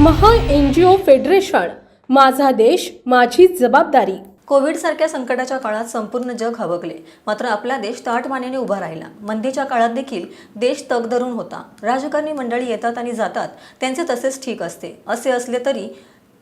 महा N G ओ federation माझा देश माझी जबाबदारी. कोविड सारख्या संकटाच्या काळात संपूर्ण जग हबकले मात्र आपला देश ताटमानेने उभा राहिला. मंदीच्या काळात देखील देश तग धरून होता. राजकारणी मंडळी येतात आणि जातात. त्यांचे तसेच ठीक असते. असे असले तरी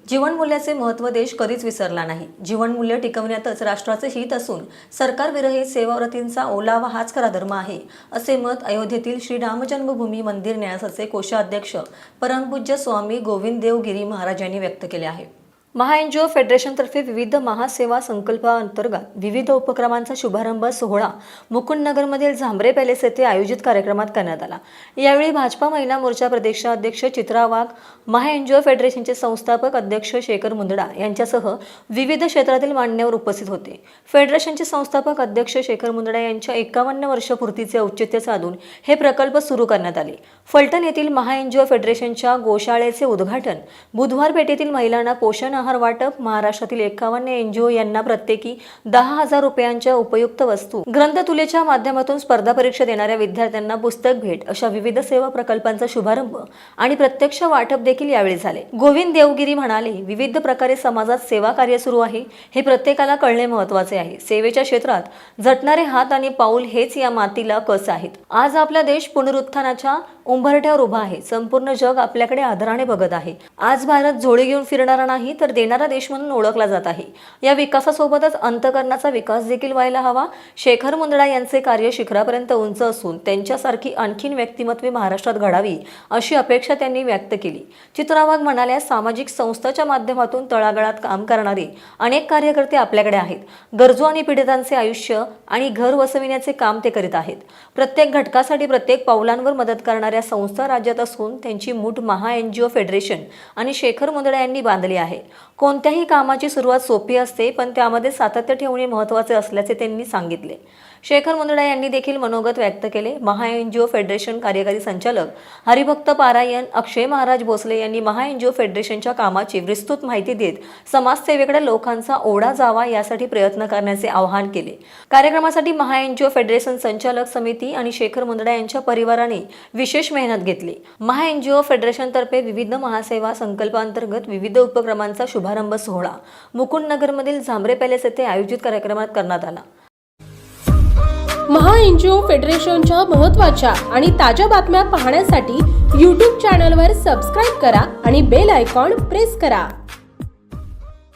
जीवनमूल्याचे महत्त्व देश कधीच विसरला नाही. जीवनमूल्य टिकवण्यातच राष्ट्राचे हित असून सरकारविरहित सेवाव्रतींचा ओलावा हाच खरा धर्म आहे असे मत अयोध्येतील श्री रामजन्मभूमी मंदिर न्यासाचे कोषाध्यक्ष परमपूज्य स्वामी गोविंद देवगिरी महाराज यांनी व्यक्त केले आहे. महा फेडरेशनतर्फे विविध महासेवा संकल्पाअंतर्गत विविध उपक्रमांचा शुभारंभ सोहळा मुकुंदनगरमधील झांबरे पॅलेस येथे आयोजित कार्यक्रमात करण्यात आला. यावेळी भाजपा महिला मोर्चा प्रदेशाध्यक्ष चित्रा वाघ महा फेडरेशनचे संस्थापक अध्यक्ष शेखर मुंदडा यांच्यासह विविध क्षेत्रातील मान्यवर उपस्थित होते. फेडरेशनचे संस्थापक अध्यक्ष शेखर मुंदडा यांच्या एकावन्न वर्षपूर्तीचे औचित्य साधून हे प्रकल्प सुरू करण्यात आले. फलटण येथील महा फेडरेशनच्या गोशाळेचे उद्घाटन बुधवार पेठेतील महिलांना पोषण आहार वाटप महाराष्ट्रातील एकावन्न एनजीओ यांना प्रत्येकी दहा हजार रुपयांच्या उपयुक्त वस्तू. ग्रंथतुलेच्या माध्यमातून स्पर्धा परीक्षा देणाऱ्या विद्यार्थ्यांना पुस्तक भेट अशा विविध सेवा प्रकल्पांचा शुभारंभ आणि प्रत्यक्ष वाटप देखील यावेळी झाले. गोविंद देवगिरी म्हणाले विविध प्रकारे समाजात सेवा कार्य सुरू आहे. हे प्रत्येकाला कळणे महत्त्वाचे आहे. सेवेच्या क्षेत्रात झटणारे हात आणि पाऊल हेच या मातीला कस आहेत. आज आपला देश पुनरुत्थानाच्या उंबरठ्यावर उभा आहे. संपूर्ण जग आपल्याकडे आदराने बघत आहे. आज भारत झोळी घेऊन फिरणारा नाही तर देणारा देश म्हणून ओळखला जात आहे. या विकासासोबतच अंतकरणाचा विकास देखील व्हायला हवा. शेखर मुंदडा यांचे कार्य शिखरापर्यंत उंच असून त्यांच्यासारखी आणखीन व्यक्तिमत्वे महाराष्ट्रात घडावी अशी अपेक्षा त्यांनी व्यक्त केली. चित्रावाग म्हणाल्या सामाजिक संस्थाच्या माध्यमातून तळागाळात काम करणारे अनेक कार्यकर्ते आपल्याकडे आहेत. गरजू आणि पीडितांचे आयुष्य आणि घर वसविण्याचे काम ते करीत आहेत. प्रत्येक घटकासाठी प्रत्येक पावलांवर मदत करणाऱ्या संस्था राज्यात असून त्यांची मूठ महा एन जी ओ फेडरेशन आणि शेखर मुंदडा यांनी बांधली आहे. कोणत्याही कामाची सुरुवात सोपी असते पण त्यामध्ये सातत्य ठेवणे महत्त्वाचे असल्याचे त्यांनी सांगितले. शेखर मुंदडा यांनी देखील मनोगत व्यक्त केले. महा एन जी ओ फेडरेशन कार्यकारी संचालक हरिभक्त पारायण अक्षय महाराज भोसले यांनी महा एन जी ओ फेडरेशनच्या कामाची विस्तृत माहिती देत समाजसेवेकडे लोकांचा ओढा जावा यासाठी प्रयत्न करण्याचे आवाहन केले. कार्यक्रमासाठी महा एन जी ओ फेडरेशन संचालक समिती आणि शेखर मुंदडा यांच्या परिवाराने विशेष मेहनत घेतली. महा एन जी ओ फेडरेशनतर्फे विविध महासेवा संकल्पांतर्गत विविध उपक्रमांचा शुभारंभ सोहळा. मुकुंदनगरमधील झांबरे पॅलेस येथे आयोजित कार्यक्रमात करण्यात आला. महा एन जी ओ फेडरेशनच्या महत्त्वाच्या आणि ताज्या बातम्या पाहण्यासाठी यूट्यूब चॅनलवर सबस्क्राईब करा आणि बेल आयकॉन प्रेस करा.